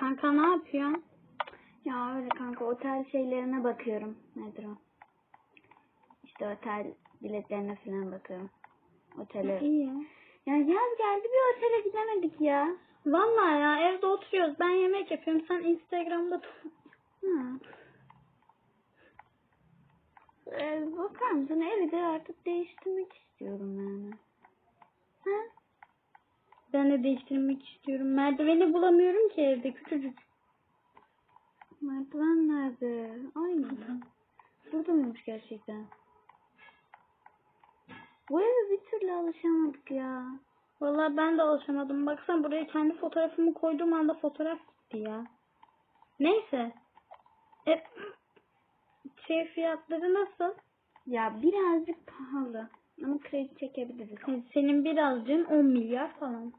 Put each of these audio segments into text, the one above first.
Kanka ne yapıyorsun? Ya öyle kanka otel şeylerine bakıyorum. Nedir o? İşte otel biletlerine falan bakıyorum. Otele. İyi ya. Ya yaz geldi bir otele gidemedik ya. Vallahi ya evde oturuyoruz. Ben yemek yapıyorum. Sen Instagram'da Hı. Ee, bakar mısın evi de artık değiştirmek istiyorum yani. Ha? Ben de değiştirmek istiyorum. Merdiveni bulamıyorum ki evde küçücük. Merdiven nerede? Aynı. Burada mıymış gerçekten? Bu eve bir türlü alışamadık ya. Vallahi ben de alışamadım. Baksana buraya kendi fotoğrafımı koyduğum anda fotoğraf gitti ya. Neyse. E, şey fiyatları nasıl? Ya birazcık pahalı. Ama kredi çekebiliriz. Senin birazcığın 10 milyar falan.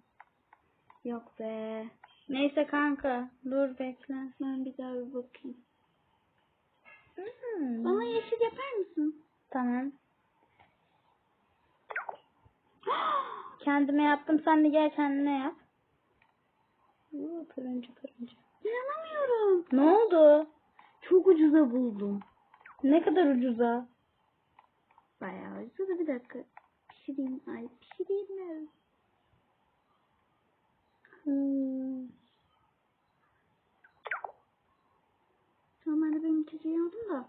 Yok be. Neyse kanka. Dur bekle. Ben bir daha bir bakayım. Hmm. Bana yeşil yapar mısın? Tamam. Kendime yaptım. Sen de gel kendine yap. Oo, turuncu turuncu. İnanamıyorum. Ne oldu? Çok ucuza buldum. Ne kadar ucuza? Bayağı ucuza bir dakika. Pişireyim. Ay pişireyim mi? Hmm. Normalde benim içeceğim aldım da.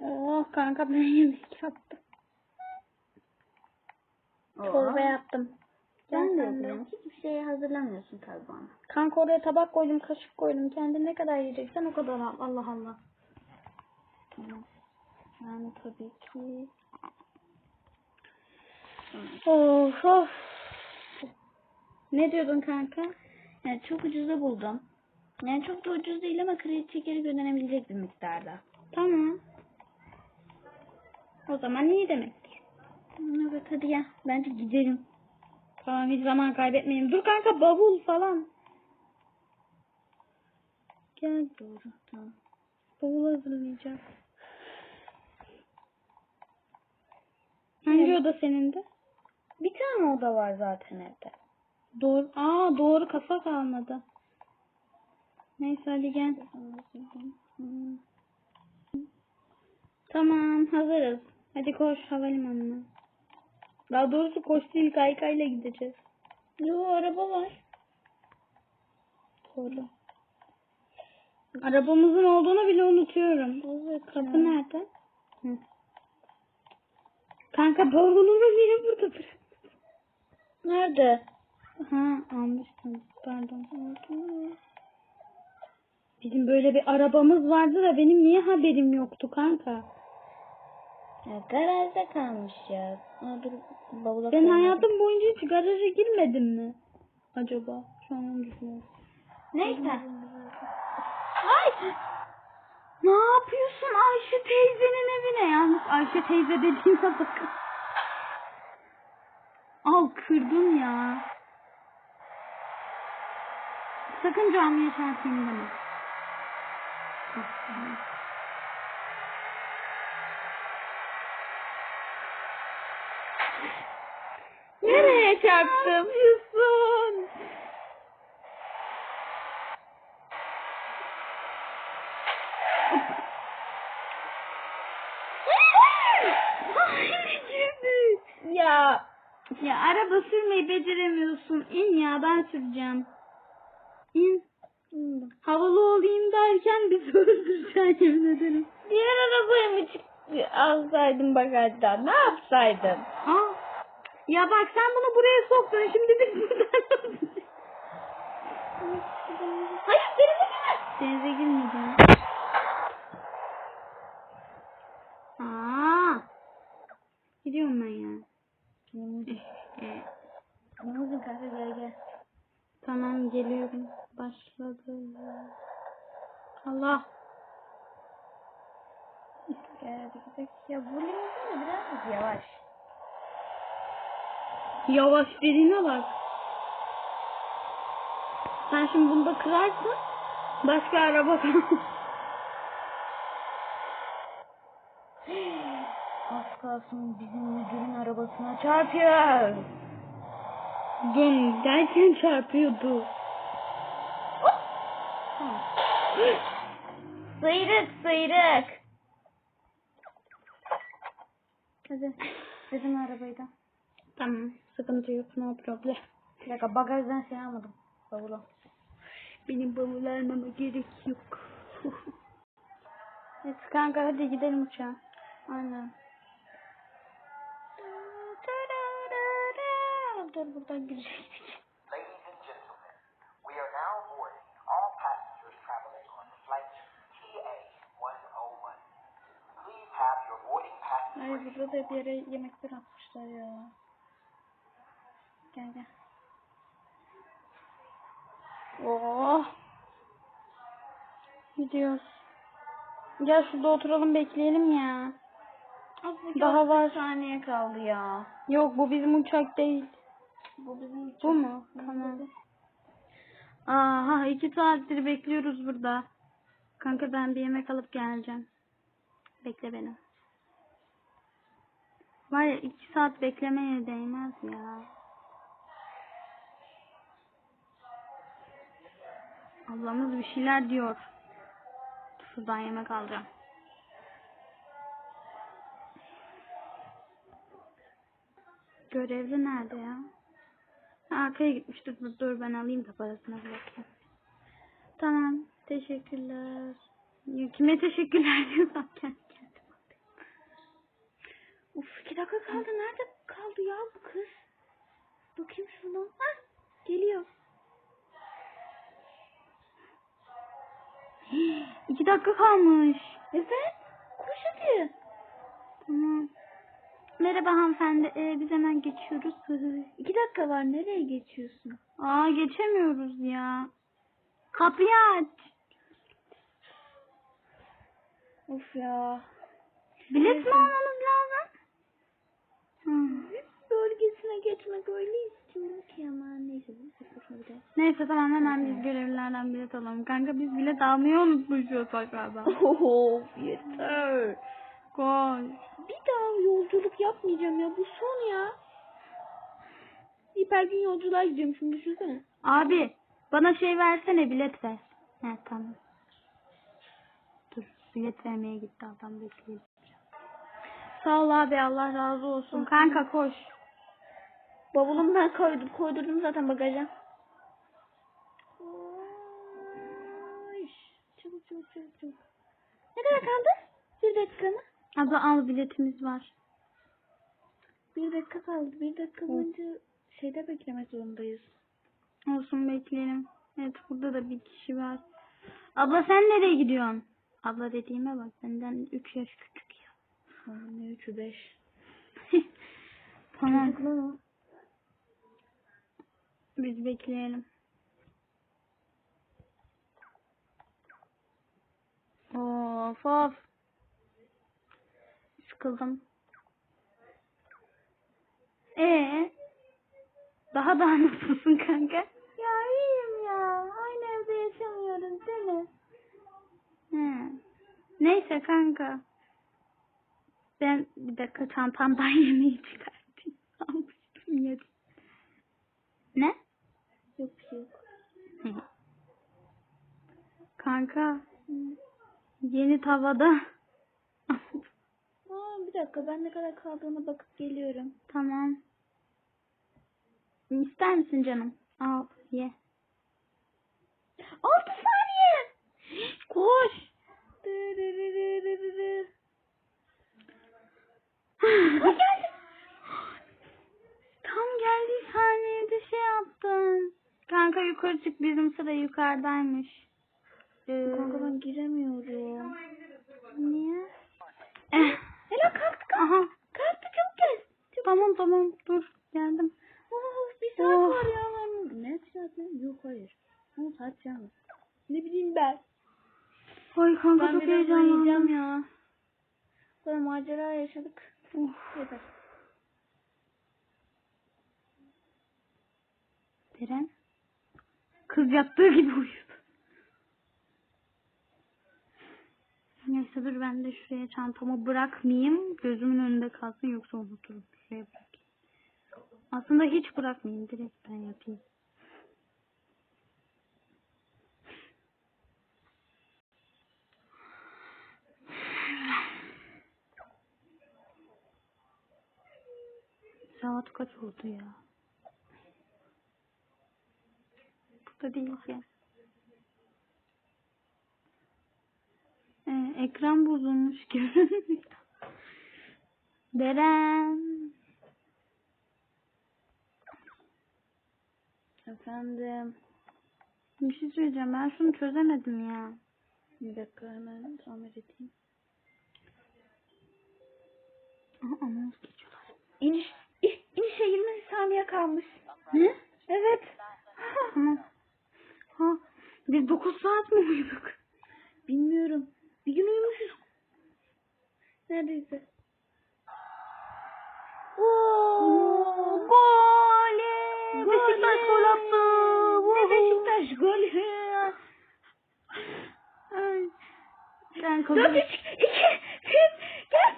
Oh kanka ben yemek yaptım. Çorba yaptım. Ben de yapıyorum. Hiçbir şey hazırlamıyorsun tabii bana. Kanka oraya tabak koydum, kaşık koydum. Kendin ne kadar yiyeceksen o kadar al. Allah Allah. Tamam. Yani tabii ki. Of of. Ne diyordun kanka? Yani çok ucuza buldum. Yani çok da ucuz değil ama kredi çekerek ödenebilecek bir miktarda. Tamam. O zaman iyi demektir. Evet hadi ya. Bence gidelim. Tamam hiç zaman kaybetmeyelim. Dur kanka bavul falan. Gel Doğru. Tamam. bavul hazırlayacağım. Hangi oda senin de? Bir tane oda var zaten evde. Doğru. Aa doğru kafa kalmadı. Neyse hadi gel. Tamam hazırız. Hadi koş havalimanına. Daha doğrusu koş değil kaykayla gideceğiz. Yo araba var. Doğru. Arabamızın olduğunu bile unutuyorum. Evet. Kapı nerede? Hı. Kanka bavulumu niye burada bırak? Nerede? Ha almıştım. Pardon. Bizim böyle bir arabamız vardı da benim niye haberim yoktu kanka? Ya garajda kalmış ya. Aa, dur bavula Ben koymadım. hayatım boyunca hiç garaja girmedim mi? Acaba? Şu an onu düşünüyorum. Neyse. Ay! Ne yapıyorsun Ayşe teyzenin evine? Yalnız Ayşe teyze dediğine bakın. Al kırdım ya. Sakın camiye çarpayım deme. Nereye çarptım? Girdi. Ya Ya araba sürmeyi beceremiyorsun. İn ya ben süreceğim. İn. Havalı olayım derken bizi öldüreceksin yemin ederim. diğer arabaya mı çık- alsaydın bagajdan? Ne yapsaydın? Aa. Ya bak sen bunu buraya soktun. Şimdi biz buradan Hayır denize girme. Denize girmeyeceğim. Aa. Gidiyorum ben ya. Ne oldu kanka gel gel. Tamam geliyorum. Başladı. Allah. Gel hadi gidelim. Ya bu de biraz yavaş. Yavaş dediğine bak. Sen şimdi bunda kırarsın. Başka araba Az kalsın bizim müdürün arabasına çarpıyor. Dön derken çarpıyordu. Sıyrık sıyrık. Hadi. Dedim arabayı da. Tamam. Sıkıntı yok. No problem. Bir dakika bagajdan şey almadım. Bavulu. Benim bavul almama gerek yok. Evet kanka hadi gidelim uçağa. Aynen. Your boarding pass Ay burada da bir yere yemekler atmışlar ya. Gel gel. Oh. Gidiyoruz. Gel şurada oturalım bekleyelim ya. Daha var. saniye kaldı ya. Yok bu bizim uçak değil. Bu bizim. Bu mu? Tamam. Aha iki saattir bekliyoruz burada. Kanka ben bir yemek alıp geleceğim. Bekle beni. Var ya iki saat beklemeye değmez ya. Ablamız bir şeyler diyor. Şuradan yemek alacağım. Görevli nerede ya? Arkaya gitmiştir. Dur, ben alayım da parasını bırakayım. Tamam. Teşekkürler. Kime teşekkürler diyorsam kendi kendime. Uf iki dakika kaldı. Nerede kaldı ya bu kız? Bakayım şuna. Ha geliyor. iki dakika kalmış. Evet. Koş hadi. Tamam. Merhaba hanımefendi. Ee, biz hemen geçiyoruz. İki dakika var. Nereye geçiyorsun? Aa geçemiyoruz ya. Kapıyı aç. Of ya. Bilet mi almamız lazım? Hmm. Bölgesine geçmek öyle istiyorum ki ama neyse. Neyse tamam hemen biz görevlilerden bilet alalım. Kanka biz bilet almayı unutmuşuz tekrardan. Of yeter. Koş. Bir daha yolculuk yapmayacağım ya. Bu son ya. Hiper gün yolculuğa gidiyorum şimdi düşünsene. Abi bana şey versene bilet ver. He tamam. Dur bilet vermeye gitti adam bekleyelim. Sağ ol abi Allah razı olsun. Kanka koş. Bavulumdan koydum. Koydurdum zaten bagaja. Ay, Çabuk çabuk çabuk çabuk. Ne kadar kaldı? Bir dakika mı? Abla al biletimiz var. Bir dakika kaldı. Bir dakika boyunca şeyde beklemek zorundayız. Olsun bekleyelim. Evet burada da bir kişi var. Abla sen nereye gidiyorsun? Abla dediğime bak benden 3 yaş küçük ya. Ne üçü beş. tamam biz bekleyelim. Of of. Sıkıldım. Ee, daha da nasılsın kanka? Ya iyiyim ya. Aynı evde yaşamıyorum değil mi? He. Neyse kanka. Ben bir dakika çantamdan yemeği çıkartayım. Almıştım yedim. Ne? Yok yok. kanka. Yeni tavada. Dakika ben ne kadar kaldığına bakıp geliyorum. tamam. İster misin canım? Al ye. Altı saniye. Koş. Tam geldiği saniyede şey yaptın. Kanka yukarı çık bizim sıra yukarıdaymış. Ee, Kanka ben giremiyorum. Niye? Helal kalktı Aha. Kalktı çok gel. Tamam tamam dur geldim. Oh, bir saat Oh. var ya. Ne saat mi? Yok hayır. 10 saat canım. Ne bileyim ben. Ay kanka Ben çok heyecanlandım. ya. Sonra macera yaşadık. Of. Yeter. Deren. Kız yattığı gibi uyudu. Neyse dur ben de şuraya çantamı bırakmayayım. Gözümün önünde kalsın yoksa unuturum. Şuraya bırakayım. Aslında hiç bırakmayayım. Direkt ben yapayım. Saat kaç oldu ya? Burada değil ya. Ekran bozulmuş görünmüyor. Beren. Efendim. Bir şey söyleyeceğim. Ben şunu çözemedim ya. Bir dakika hemen tamir edeyim. Aha anons geçiyorlar. İniş, inişe 20 saniye kalmış. Ne? Evet. Tamam. Ha, biz 9 saat mi uyuduk? Bilmiyorum. Bir gün uyumuşuz. Neredeyse. Oo, gol! Beşiktaş gol attı. Ne Beşiktaş golü. Ay. Ben 4 kazandım. 3 2 1 Gel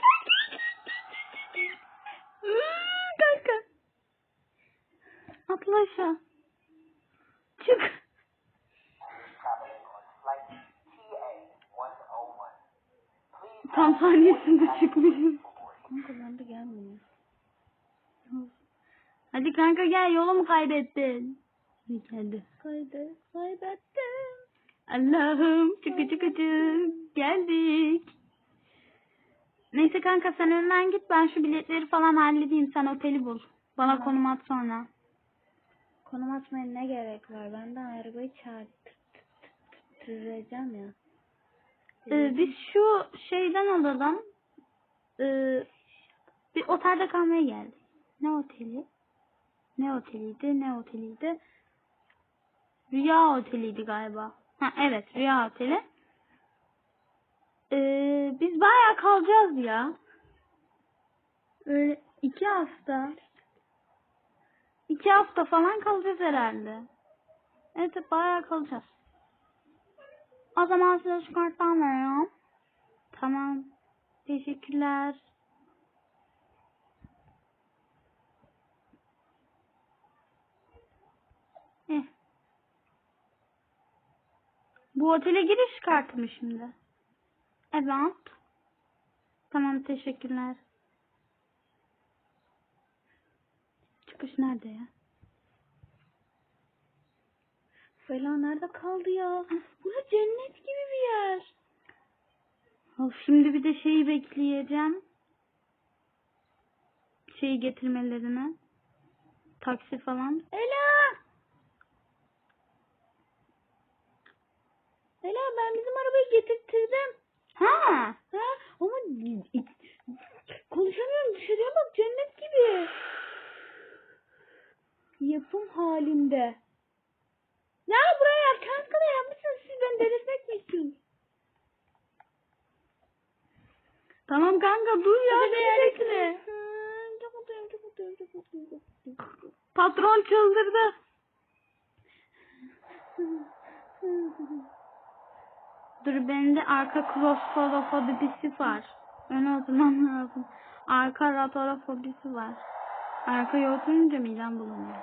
Kanka. Atla aşağı. Çık. traveling on flight TA-101. Please Tam saniyesinde çıkmışım. Kanka ben de gelmiyor. Hadi kanka gel yolumu kaybettin. Geldi. Kaydı. Kaybettim. Allah'ım çıkı çıkı çık. Geldik. Neyse kanka sen önden git ben şu biletleri falan halledeyim sen oteli bul. Bana Tamam. konum at sonra. Konum atmaya ne gerek var? Ben de arabayı çağırtıracağım ya. Ee, biz şu şeyden alalım. Ee, bir otelde kalmaya geldik. Ne oteli? Ne oteliydi? Ne oteliydi? Rüya oteliydi galiba. Ha evet Rüya oteli. Ee, biz bayağı kalacağız ya. Öyle iki hafta. İki hafta falan kalacağız herhalde. Evet bayağı kalacağız. O zaman size şu karttan veriyorum. Tamam. Teşekkürler. Bu otele giriş kartı mı şimdi? Evet. Tamam teşekkürler. Çıkış nerede ya? Falan nerede kaldı ya? Burası cennet gibi bir yer. Of, şimdi bir de şeyi bekleyeceğim. Şeyi getirmelerini. Taksi falan. Ela! Ela ben bizim arabayı getirttirdim. Ha. Ha? Ama konuşamıyorum dışarıya bak cennet gibi. Yapım halinde. Ya buraya kanka da yapmışsınız siz beni delirtmek mi istiyorsunuz? Tamam kanka dur ya. Hadi be, mutluyum çok mutluyum çok mutluyum. çok mutluyum. Patron çıldırdı. Dur benim de arka klostrofobisi var. Öne oturmam lazım. Arka ratorofobisi var. Arkaya oturunca midem bulunuyor.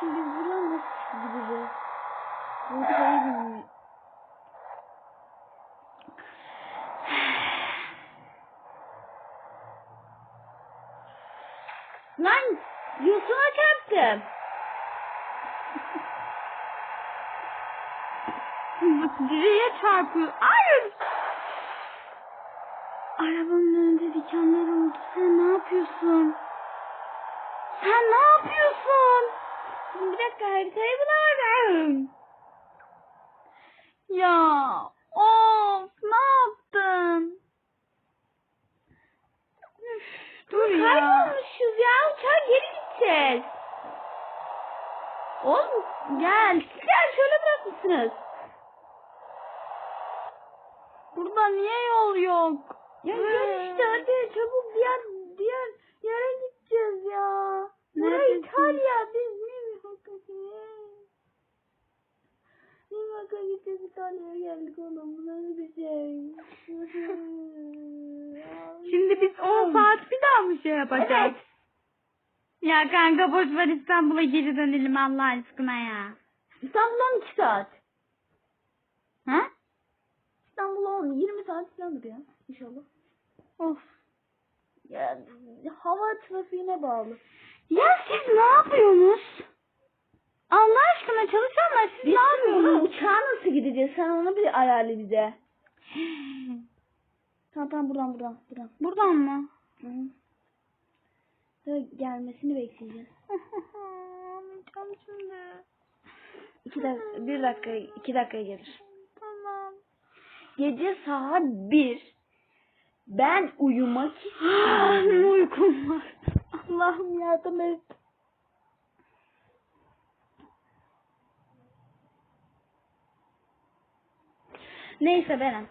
Şimdi biz buradan nasıl gideceğiz? Burada bilmiyorum. Lan yosuna çarptım. Bak direğe çarpıyor. Hayır. Arabanın önünde dikenler oldu. Sen ne yapıyorsun? Sen ne yapıyorsun? Bir dakika haritayı bulamadım. Ya of ne yaptın? Üf, dur ya. Kaybolmuşuz ya. Uçağa geri gideceğiz. Oğlum gel. Ya şöyle bırakmışsınız. Burada niye yol yok? Ya gel işte hadi çabuk diğer diğer yere gideceğiz ya. Burası? İtalya biz York'a gideceğiz İtalya'ya geldik oğlum bu nasıl bir şey. Şimdi biz 10 saat bir daha mı şey yapacağız? Evet. Ya kanka boş ver İstanbul'a geri dönelim Allah aşkına ya. İstanbul 12 saat. Ha? İstanbul 10 20 saat falandır ya inşallah. Of. Ya hava trafiğine bağlı. Ya siz ne yapıyorsunuz? Allah aşkına çalışanlar siz Biz ne yapıyorsunuz? uçağa nasıl gideceğiz? Sen onu bir ayarla bize. Tamam tamam buradan buradan buradan. Buradan mı? Hı. Sonra gelmesini bekleyeceğiz. Anlayacağım şimdi. İki dakika, bir dakika, iki dakikaya gelir. Gece saat bir. Ben uyumak ne istiyorum. uykum var. Allah'ım yardım et. Neyse Beren.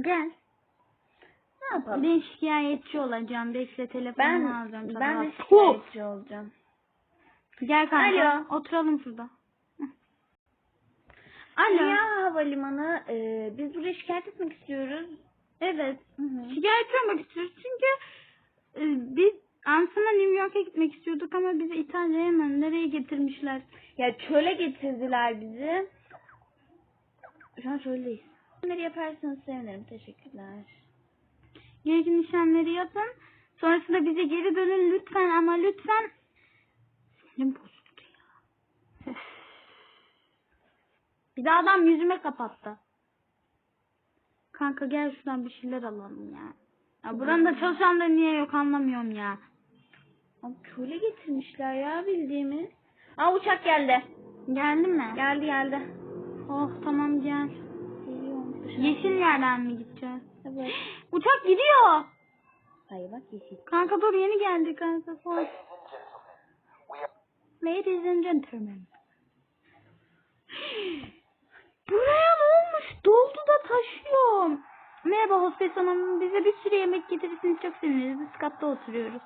Gel. Ne yapalım? Ben şikayetçi olacağım. Bekle telefonumu Ben, alacağım. ben de şikayetçi olacağım. Gel kanka. Alo. Oturalım şurada. Alo. Dünya Havalimanı, e, biz buraya şikayet etmek istiyoruz. Evet. Hı hı. Şikayetçi olmak istiyoruz çünkü e, biz aslında New York'a gitmek istiyorduk ama bizi İtalya'ya hemen nereye getirmişler? Ya çöle getirdiler bizi. Şu an çöldeyiz. Bunları yaparsanız sevinirim. Teşekkürler. Gerekli işlemleri yapın. Sonrasında bize geri dönün lütfen ama lütfen. Sinirim bozuldu ya. Üf. Bir de adam yüzüme kapattı. Kanka gel şuradan bir şeyler alalım ya. Ya buranın da çalışanları niye yok anlamıyorum ya. Ama çöle getirmişler ya bildiğimiz. Aa uçak geldi. Geldi mi? Geldi geldi. Oh tamam gel. Yeşil yerden mi gideceğiz? Evet. Uçak gidiyor. Hayır bak yeşil. Kanka dur yeni geldi kanka. Koy. Ladies and gentlemen, Buraya ne olmuş? Doldu da taşıyor. Merhaba hostes hanım. Bize bir sürü yemek getirirseniz çok seviniriz. Biz katta oturuyoruz.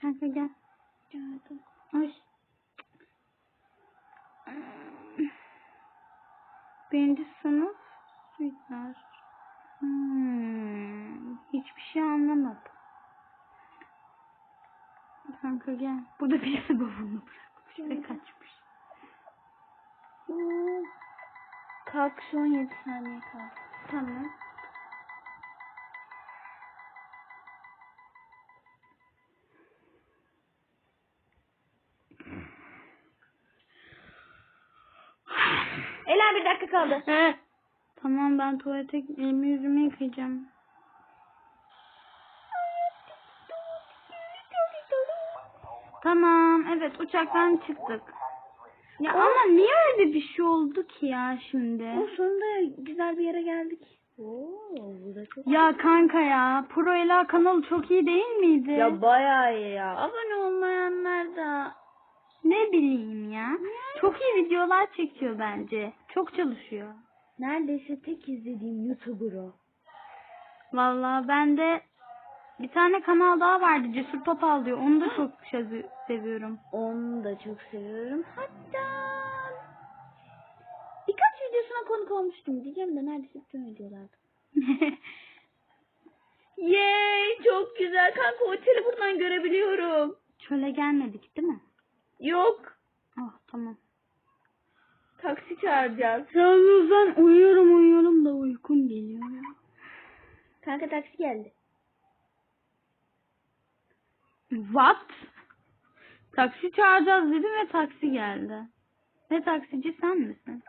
Kanka gel. Geldim. Hoş. Birinci sınıf suitler. Hmm, hiçbir şey anlamadım. Kanka gel. Burada birisi bavulunu bırakmış ve kaçmış. Kalk şu 17 saniye kaldı. Tamam. Ela bir dakika kaldı. Tamam ben tuvalete elimi yüzümü yıkayacağım. Tamam evet uçaktan çıktık. Ya ama niye öyle bir şey oldu ki ya şimdi? O sonunda güzel bir yere geldik. Oo, burada çok Ya kanka ya Pro Ela kanalı çok iyi değil miydi? Ya bayağı iyi ya. Abone olmayanlar da ne bileyim ya. Çok iyi videolar çekiyor bence. Çok çalışıyor. neredeyse tek izlediğim YouTuber o. Vallahi ben de bir tane kanal daha vardı Cesur Topal diyor. Onu da çok seviyorum. Onu da çok seviyorum. Hatta birkaç videosuna konuk olmuştum diyeceğim de neredeyse bütün videolarda. Yay çok güzel kanka oteli buradan görebiliyorum. Çöle gelmedik değil mi? Yok Oh tamam. taksi çağıracağız. Yalnız ben uyuyorum uyuyorum da uykum geliyor ya. Kanka taksi geldi. What? Taksi çağıracağız dedim ve taksi geldi. Ve taksici sen misin?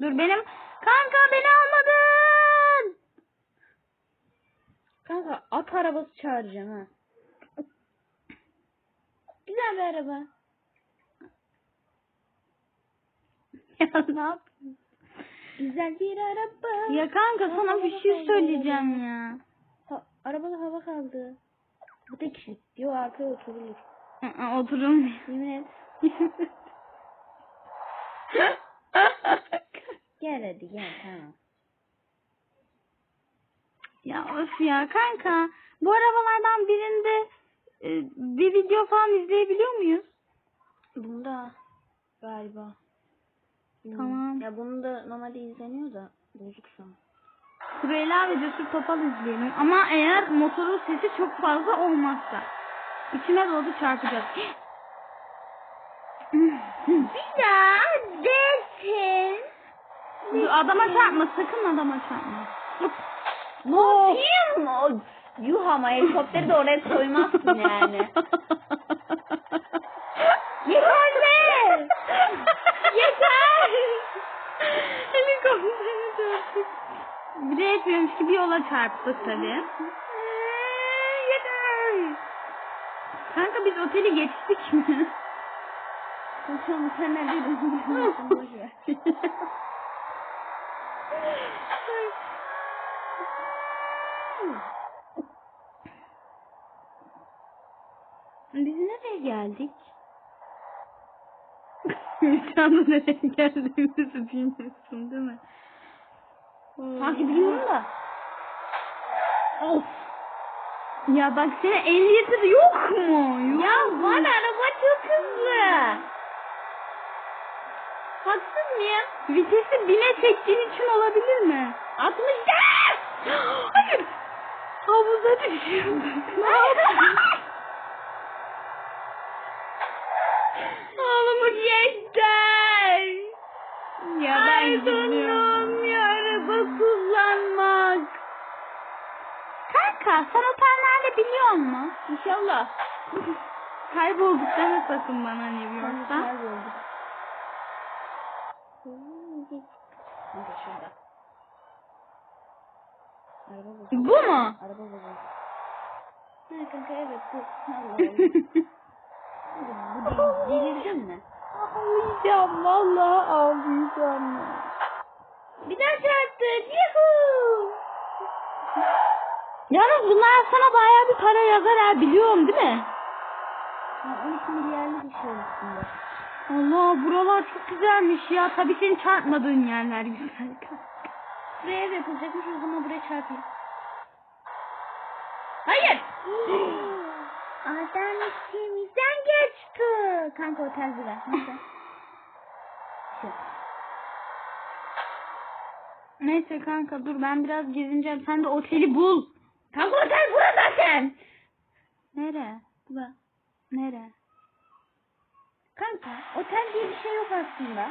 Dur benim kanka beni almadın. Kanka at arabası çağıracağım ha. Güzel bir araba. ya ne yapayım? Güzel bir araba. Ya kanka sana bir şey söyleyeceğim ya. Ha, arabada hava kaldı. Bu tek kişi. Diyor arkaya oturulur. Oturun. Yemin et. Gel hadi gel tamam. ya of ya kanka. Bu arabalardan birinde e, bir video falan izleyebiliyor muyuz? Bunda galiba. Tamam. Ya bunu da normalde izleniyor da bozuk şu an. Süreyla ve Cesur Topal izleyelim. Ama eğer motorun sesi çok fazla olmazsa. İçime doğdu çarpacak. Bir daha desin. Adama çarpma sakın adama çarpma. Ne yapayım? O- Yuh ama helikopteri de oraya koymazsın yani. Yeter be! Yeter! Helikoptere çarptık. Bir de etmiyormuş gibi yola çarptık tabii. Yeter! Kanka biz oteli geçtik mi? Neredeydin? Boş ver. Biz nereye geldik? Şu anda nereye geldiğimizi bilmiyorsun değil mi? Sanki biliyorum da. Of. Ya bak senin ehliyetin yok mu? Yok Ya var araba çok hızlı. Haksız mıyım? Vitesi bine çektiğin için olabilir mi? 60 Hayır. Havuza düşüyorduk. Ne yaptın? Yeter. Kanka sen otel nerede biliyor musun? İnşallah. Kaybolduk deme sakın bana ne şurada. Araba bozuldu. Bu mu? Araba bozuldu. Ha kanka evet bu. Allah Allah. bu. Delirdin mi? Ağlayacağım vallahi ağlayacağım. Bir daha çarptık. Yuhuu. Yalnız bunlar sana bayağı bir para yazar ha biliyorum değil mi? Ya 12 milyarlık bir şey üstünde. Allah buralar çok güzelmiş ya. Tabii senin çarpmadığın yerler güzel. Buraya ev yapılacakmış o zaman buraya çarpayım. Hayır. Adam içimizden geçti. Kanka otel bura. Neyse. Şu. Neyse kanka dur ben biraz gezineceğim. Sen de oteli bul. Kanka otel bura zaten. Nere? Bura. Nere? Kanka otel diye bir şey yok aslında.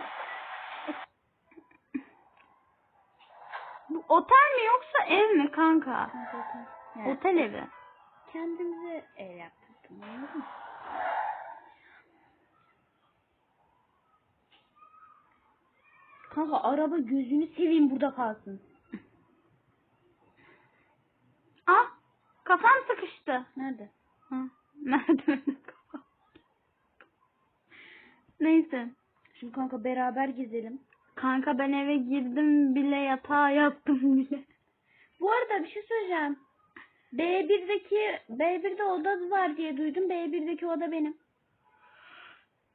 Bu otel mi yoksa ev mi kanka? Kanka otel. Yani Otel evi. Kendimize ev yaptık. Anladın mı? Kanka araba gözünü seveyim burada kalsın. Ah kafam sıkıştı. Nerede? Ha, kafam. Neyse. Şimdi kanka beraber gezelim. Kanka ben eve girdim bile yatağa yattım bile. Bu arada bir şey söyleyeceğim. B1'deki B1'de oda var diye duydum. B1'deki oda benim.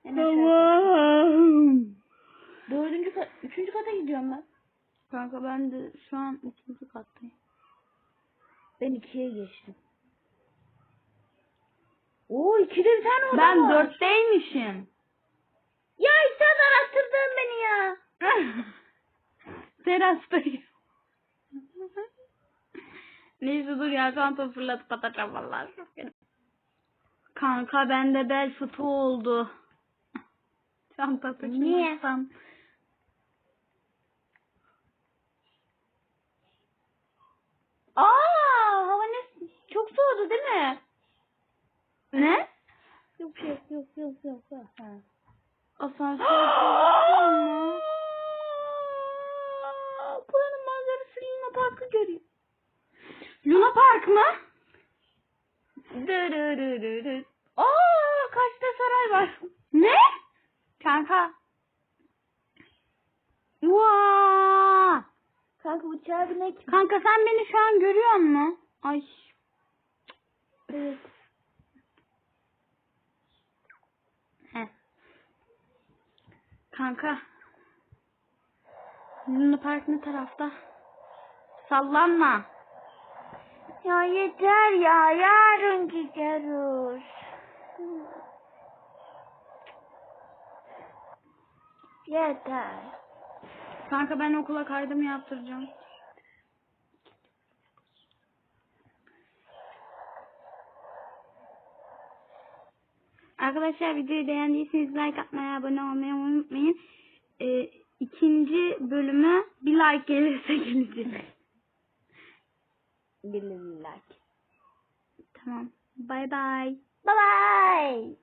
En. Tamam. Dördüncü kat, üçüncü kata gidiyorum ben. Kanka ben de şu an ikinci kattayım. Ben ikiye geçtim. Oo ikide bir tane oda Ben var. dörtteymişim. Ya sen arattırdın beni ya. Terastayım. Neyse dur ya çanta fırlatıp atacağım vallahi. Kanka bende bel fıtığı oldu. Çanta Niye? taşımazsam. Aa hava ne çok soğudu değil mi? Ne? Yok yok yok yok yok. yok. Ha. Asansör? Buranın manzarası Luna Park'ı görüyor. Luna Park mı? Dırırırırır. Aa kaçta saray var. Ne? Kanka. Vaa! Kanka uçağa binek. Kanka sen beni şu an görüyor musun? Ay. Evet. He. Kanka. Luna Park ne tarafta? Sallanma. Ya yeter ya yarın gideriz. Yeter. Kanka ben okula kaydımı yaptıracağım. Arkadaşlar videoyu beğendiyseniz like atmayı, abone olmayı unutmayın. Ee, ikinci bölümü bir like gelirse gelecek. gelirler. Tamam. Bay bay. Bye bye.